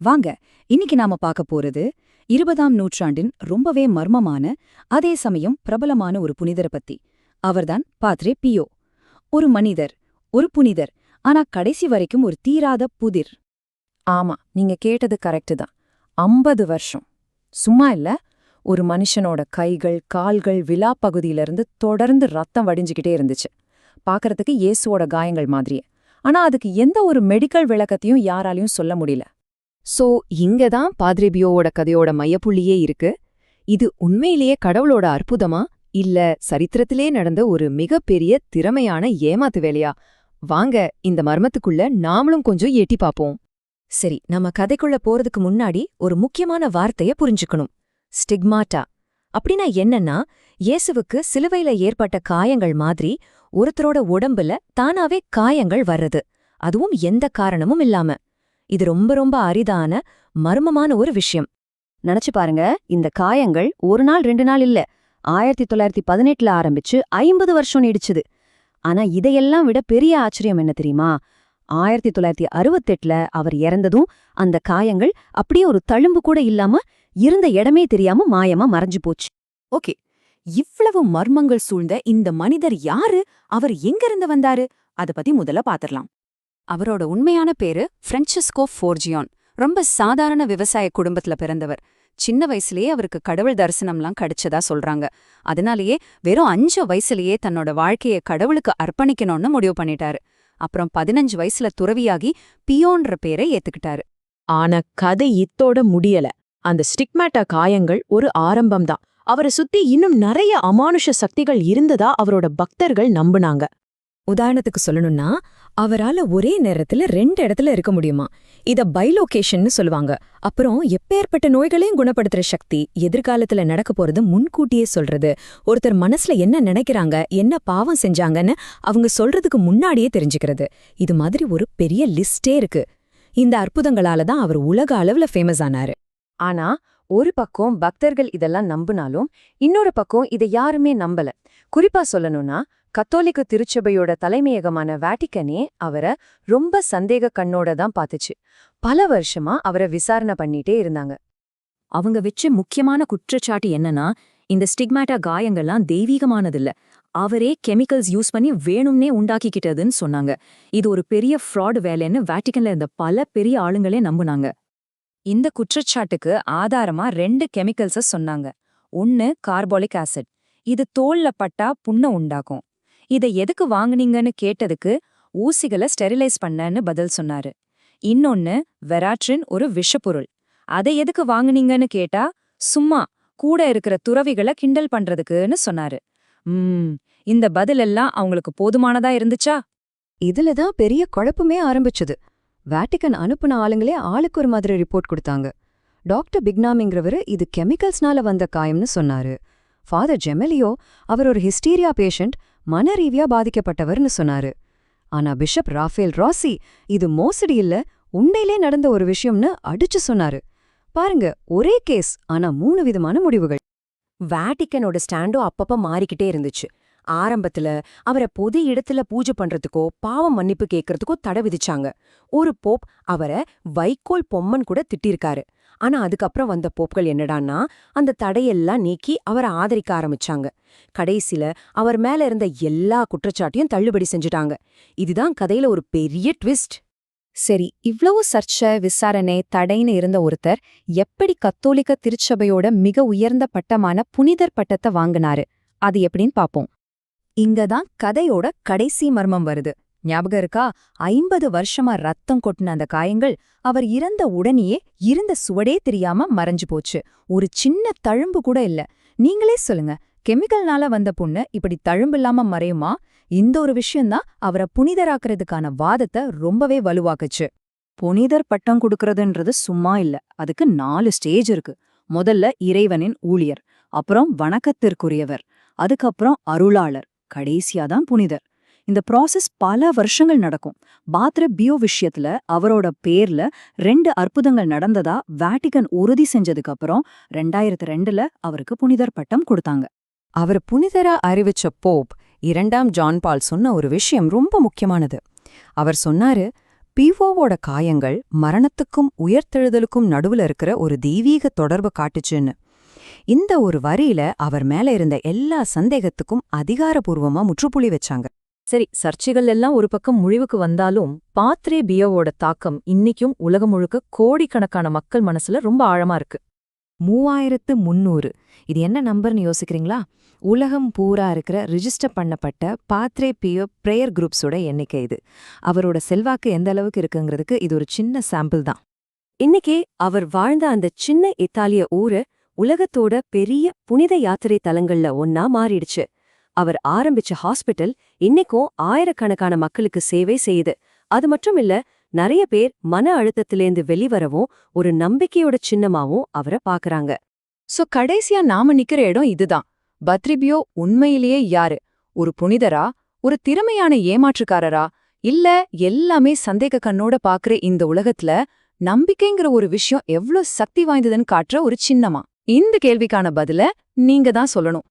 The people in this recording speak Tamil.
வாங்க இன்னைக்கு நாம பார்க்க போறது இருபதாம் நூற்றாண்டின் ரொம்பவே மர்மமான அதே சமயம் பிரபலமான ஒரு புனிதரை பத்தி. அவர்தான் பாத்ரே பியோ. ஒரு மனிதர் ஒரு புனிதர் ஆனா கடைசி வரைக்கும் ஒரு தீராத புதிர். ஆமா நீங்க கேட்டது கரெக்டு தான். ஐம்பது வருஷம். சும்மா இல்ல ஒரு மனுஷனோட கைகள் கால்கள் விலா பகுதியிலிருந்து தொடர்ந்து ரத்தம் வடிஞ்சுக்கிட்டே இருந்துச்சு. பார்க்கறதுக்கு இயேசுவோட காயங்கள் மாதிரியே. ஆனா அதுக்கு எந்த ஒரு மெடிக்கல் விளக்கத்தையும் யாராலையும் சொல்ல முடியல. சோ இங்க தான் பாத்ரிபியோவோட கதையோட மையப்புள்ளியே இருக்கு. இது உண்மையிலேயே கடவுளோட அற்புதமா? இல்ல சரித்திரத்திலே நடந்த ஒரு மிகப்பெரிய திறமையான ஏமாத்து வேலையா? வாங்க இந்த மர்மத்துக்குள்ள நாமளும் கொஞ்சம் எட்டி பாப்போம். சரி நம்ம கதைக்குள்ள போறதுக்கு முன்னாடி ஒரு முக்கியமான வார்த்தைய புரிஞ்சுக்கணும். ஸ்டிக்மாட்டா. அப்படின்னா என்னன்னா இயேசுவுக்கு சிலுவையில ஏற்பட்ட காயங்கள் மாதிரி ஒருத்தரோட உடம்புல தானாவே காயங்கள் வர்றது. அதுவும் எந்த காரணமும் இல்லாம. இது ரொம்ப ரொம்ப அரிதான மர்மமான ஒரு விஷயம். நினைச்சு பாருங்க இந்த காயங்கள் ஒரு நாள் ரெண்டு நாள் இல்ல. ஆயிரத்தி தொள்ளாயிரத்தி பதினெட்டுல ஆரம்பிச்சு ஐம்பது வருஷம் நீடிச்சுது. ஆனா இதையெல்லாம் விட பெரிய ஆச்சரியம் என்ன தெரியுமா? ஆயிரத்தி தொள்ளாயிரத்தி அறுபத்தெட்டுல அவர் இறந்ததும் அந்த காயங்கள் அப்படியே ஒரு தழும்பு கூட இல்லாம இருந்த இடமே தெரியாம மாயமா மறைஞ்சு போச்சு. ஓகே இவ்வளவு மர்மங்கள் சூழ்ந்த இந்த மனிதர் யாரு? அவர் எங்கிருந்து வந்தாரு? அத பத்தி முதல்ல பாத்திரலாம். அவரோட உண்மையான பேரு பிரென்சிஸ்கோ ஃபோர்ஜியான். ரொம்ப சாதாரண விவசாய குடும்பத்துல பிறந்தவர். சின்ன வயசுலயே அவருக்கு கடவுள் தரிசனம்லாம் கிடைச்சதா சொல்றாங்க. அதனாலேயே வெறும் அஞ்சு வயசுலயே தன்னோட வாழ்க்கைய கடவுளுக்கு அர்ப்பணிக்கணும்னு முடிவு பண்ணிட்டாரு. அப்புறம் பதினஞ்சு வயசுல துறவியாகி பியோன்ற பேரை ஏத்துக்கிட்டாரு. ஆனா கதை இத்தோட முடியல. அந்த ஸ்டிக்மேட்டா காயங்கள் ஒரு ஆரம்பம்தான். அவரை சுத்தி இன்னும் நிறைய அமானுஷ சக்திகள் இருந்ததா அவரோட பக்தர்கள் நம்புனாங்க. உதாரணத்துக்கு சொல்லணும்னா அவரால ஒரே நேரத்துல ரெண்டு இடத்துல இருக்க முடியுமா? இத பைலோகேஷன்னு சொல்லுவாங்க. அப்புறம் எப்பேற்பட்ட நோய்களையும் குணப்படுத்துற சக்தி எதிர்காலத்துல நடக்க போறது முன்கூட்டியே சொல்றது. ஒருத்தர் மனசுல என்ன நினைக்கிறாங்க என்ன பாவம் செஞ்சாங்கன்னு அவங்க சொல்றதுக்கு முன்னாடியே தெரிஞ்சுக்கிறது. இது மாதிரி ஒரு பெரிய லிஸ்டே இருக்கு. இந்த அற்புதங்களால தான் அவர் உலக அளவுல ஃபேமஸ் ஆனாரு. ஆனா ஒரு பக்கம் பக்தர்கள் இதெல்லாம் நம்புனாலும் இன்னொரு பக்கம் இதை யாருமே நம்பல. குறிப்பா சொல்லணும்னா கத்தோலிக்க திருச்சபையோட தலைமையகமான வேட்டிக்கனே அவரை ரொம்ப சந்தேக கண்ணோட தான் பாத்துச்சு பல வருஷமா அவரை விசாரணை பண்ணிட்டே இருந்தாங்க. அவங்க வச்ச முக்கியமான குற்றச்சாட்டு என்னன்னா இந்த ஸ்டிக்மேட்டா காயங்கள்லாம் தெய்வீகமானதில்ல. அவரே கெமிக்கல்ஸ் யூஸ் பண்ணி வேணும்னே உண்டாக்கிக்கிட்டதுன்னு சொன்னாங்க. இது ஒரு பெரிய ஃப்ராட் வேலைன்னு வேட்டிக்கன்ல இருந்த பல பெரிய ஆளுங்களே நம்புனாங்க. இந்த குற்றச்சாட்டுக்கு ஆதாரமா ரெண்டு கெமிக்கல்ஸ சொன்னாங்க. ஒன்னு கார்பாலிக் ஆசிட். இது தோல்ல பட்டா புண்ண உண்டாக்கும். இதை எதுக்கு வாங்குனீங்கன்னு கேட்டதுக்கு ஊசிகளை ஸ்டெரிலைஸ் பண்ணன்னு பதில் சொன்னாரு. இன்னொன்னு வெராட்ரின் ஒரு விஷப்பொருள். அதை எதுக்கு வாங்குனீங்கன்னு கேட்டா சும்மா கூட இருக்கிற துறவிகளை கிண்டல் பண்றதுக்குன்னு சொன்னாரு. ம் இந்த பதிலெல்லாம் அவங்களுக்கு போதுமானதா இருந்துச்சா? இதுலதான் பெரிய குழப்பமே ஆரம்பிச்சது. வேட்டிக்கன் அனுப்புன ஆளுங்களே ஆளுக்கு ஒரு மாதிரி ரிப்போர்ட் கொடுத்தாங்க. டாக்டர் பிக்னாமிங்கிறவரு இது கெமிக்கல்ஸ்னால வந்த காயம்னு சொன்னாரு. ஃபாதர் ஜெமெலியோ அவர் ஒரு ஹிஸ்டீரியா பேஷண்ட் மனரீதியா பாதிக்கப்பட்டவர்னு சொன்னாரு. ஆனா பிஷப் ராஃபேல் ராசி இது மோசடி இல்ல உண்மையிலே நடந்த ஒரு விஷயம்னு அடிச்சு சொன்னாரு. பாருங்க ஒரே கேஸ் ஆனா மூணு விதமான முடிவுகள். வேட்டிக்கனோட ஸ்டாண்டும் அப்பப்ப மாறிக்கிட்டே இருந்துச்சு. ஆரம்பத்துல அவரை பொது இடத்துல பூஜை பண்றதுக்கோ பாவம் மன்னிப்பு கேட்கறதுக்கோ தடை விதிச்சாங்க. ஒரு போப் அவரை வைக்கோல் பொம்மன் கூட திட்டிருக்காரு. ஆனா அதுக்கப்புறம் வந்த போப்கள் என்னடான்னா அந்த தடையெல்லாம் நீக்கி அவரை ஆதரிக்க ஆரம்பிச்சாங்க. கடைசில அவர் மேல இருந்த எல்லா குற்றச்சாட்டையும் தள்ளுபடி செஞ்சுட்டாங்க. இதுதான் கதையில ஒரு பெரிய ட்விஸ்ட். சரி இவ்வளவு சர்ச்சை விசாரணை தடைன்னு இருந்த ஒருத்தர் எப்படி கத்தோலிக்க திருச்சபையோட மிக உயர்ந்த பட்டமான புனிதர் பட்டத்தை வாங்கினாரு? அது எப்படின்னு பாப்போம். இங்கதான் கதையோட கடைசி மர்மம் வருது. ஞாபகம் இருக்கா? ஐம்பது வருஷமா ரத்தம் கொட்டின அந்த காயங்கள் அவர் இறந்த உடனேயே இருந்த சுவடே தெரியாம மறைஞ்சு போச்சு. ஒரு சின்ன தழும்பு கூட இல்ல. நீங்களே சொல்லுங்க கெமிக்கல்னால வந்த புண்ணு இப்படி தழும்பில்லாம மறையுமா? இந்த ஒரு விஷயம்தான் அவரை புனிதராக்குறதுக்கான வாதத்தை ரொம்பவே வலுவாக்குச்சு. புனிதர் பட்டம் கொடுக்கறதுன்றது சும்மா இல்ல. அதுக்கு நாலு ஸ்டேஜ் இருக்கு. முதல்ல இறைவனின் ஊழியர் அப்புறம் வணக்கத்திற்குரியவர் அதுக்கப்புறம் அருளாளர் கடைசியா தான் புனிதர். இந்த ப்ராசஸ் பல வருஷங்கள் நடக்கும். பாத்ர பியோ விஷயத்துல அவரோட பேர்ல ரெண்டு அற்புதங்கள் நடந்ததா வேட்டிகன் உறுதி செஞ்சதுக்கு அப்புறம் ரெண்டாயிரத்து ரெண்டுல அவருக்கு புனிதர் பட்டம் கொடுத்தாங்க. அவர் புனிதரா அறிவிச்ச போப் இரண்டாம் ஜான் பால் சொன்ன ஒரு விஷயம் ரொம்ப முக்கியமானது. அவர் சொன்னாரு பிவோவோட காயங்கள் மரணத்துக்கும் உயர்த்தெழுதலுக்கும் நடுவுல இருக்கிற ஒரு தெய்வீக தொடர்பு காட்டுச்சுன்னு. இந்த ஒரு வரியில அவர் மேல இருந்த எல்லா சந்தேகத்துக்கும் அதிகாரபூர்வமா முற்றுப்புள்ளி வச்சாங்க. சரி சர்ச்சைகள் எல்லாம் ஒரு பக்கம் முழிவுக்கு வந்தாலும் பாத்ரே பியோவோட தாக்கம் இன்னிக்கும் உலகம் முழுக்க கோடிக்கணக்கான மக்கள் மனசுல ரொம்ப ஆழமா இருக்கு. மூவாயிரத்து முன்னூறு. இது என்ன நம்பர்னு யோசிக்கிறீங்களா? உலகம் பூரா இருக்கிற ரிஜிஸ்டர் பண்ணப்பட்ட பாத்ரே பியோ பிரேயர் குரூப்ஸோட எண்ணிக்கை இது. அவரோட செல்வாக்கு எந்த அளவுக்கு இருக்குங்கிறதுக்கு இது ஒரு சின்ன சாம்பிள் தான். இன்னைக்கே அவர் வாழ்ந்த அந்த சின்ன இத்தாலிய ஊரு உலகத்தோட பெரிய புனித யாத்திரை தலங்கள்ல ஒன்னா மாறிடுச்சு. அவர் ஆரம்பிச்ச ஹாஸ்பிட்டல் இன்னைக்கும் ஆயிரக்கணக்கான மக்களுக்கு சேவை செய்யுது. அது மட்டும் இல்ல நிறைய பேர் மன அழுத்தத்திலேந்து வெளிவரவும் ஒரு நம்பிக்கையோட சின்னமாவும் அவரை பாக்குறாங்க. சோ கடைசியா நாம நிக்கிற இடம் இதுதான். பத்ரிபியோ உண்மையிலேயே யாரு? ஒரு புனிதரா? ஒரு திறமையான ஏமாற்றுக்காரரா? இல்ல எல்லாமே சந்தேக கண்ணோட பாக்குற இந்த உலகத்துல நம்பிக்கைங்கிற ஒரு விஷயம் எவ்ளோ சக்தி வாய்ந்ததுன்னு காட்டுற ஒரு சின்னமா? இந்த கேள்விக்கான பதில நீங்க தான் சொல்லணும்.